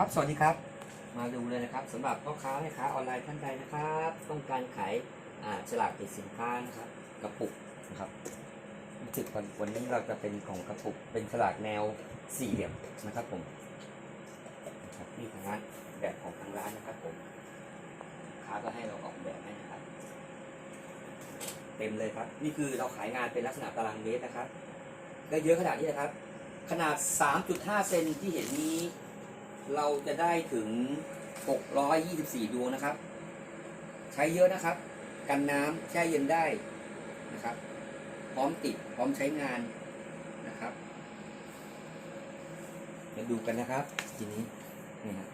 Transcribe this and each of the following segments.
ครับ สวัสดีครับ มาดูเลยนะครับสำหรับพ่อค้าแม่ค้าออนไลน์ท่านใดนะครับ ต้องการขายอ่าฉลากติดสินค้านะครับกระปุกนะครับรู้สึกวันนี้เราจะเป็นของกระปุกเป็นฉลากแนวสี่เหลี่ยมนะครับผมนะครับนี่ทางร้านแบบของทางร้านนะครับผมค้าก็ให้เราออกแบบให้นะครับ เต็มเลยครับ นี่คือเราขายงานเป็นลักษณะตารางเมตรนะครับได้เยอะขนาดนี้นะครับ ขนาด 3.5 เซนที่เห็นนี้ เราจะได้ถึง 624 ดวงนะครับ ใช้เยอะนะครับ กันน้ำแช่เย็นได้นะครับ พร้อมติดพร้อมใช้งานนะครับมาดูกันนะครับ ทีนี้นี่ครับ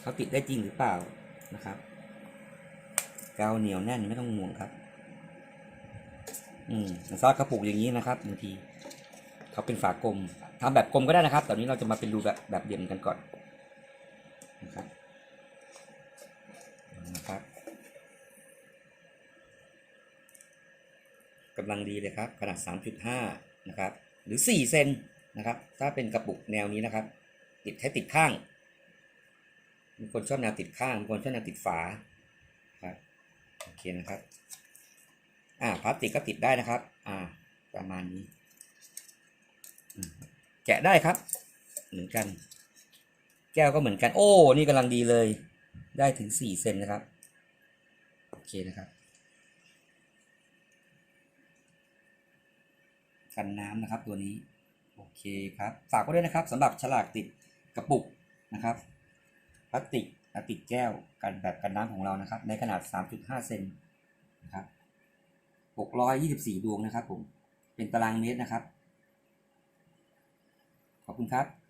เขาติดได้จริงหรือเปล่านะครับกาวเหนียวแน่นไม่ต้องห่วงครับ อืมซอสกระปุกอย่างนี้นะครับบางที เขาเป็นฝากลมทำแบบกลมก็ได้นะครับ ตอนนี้เราจะมาเป็นรูแบบแบบเหลี่ยมกันก่อนนะครับนะครับกำลังดีเลยครับ ขนาด 3.5 นะครับ หรือ 4 เซนนะครับ ถ้าเป็นกระปุกแนวนี้นะครับ ติดให้ติดข้างมีคนชอบแนวติดข้างมีคนชอบแนวติดฝาครับโอเคนะครับ อ่าพลาสติกก็ติดได้นะครับ อ่า ประมาณนี้ แกะได้ครับ เหมือนกัน แก้วก็เหมือนกัน โอ้ นี่กำลังดีเลย ได้ถึงสี่เซนนะครับ โอเคนะครับ กันน้ำนะครับตัวนี้ โอเคครับ ฝากไว้ด้วยนะครับสำหรับฉลากติดกระปุกนะครับพลาสติกติดแก้วกันแบบกันน้ำของเรานะครับ ในขนาด 3.5 เซนนะครับ624 ดวงนะครับผม เป็นตารางเมตรนะครับ ขอบคุณครับ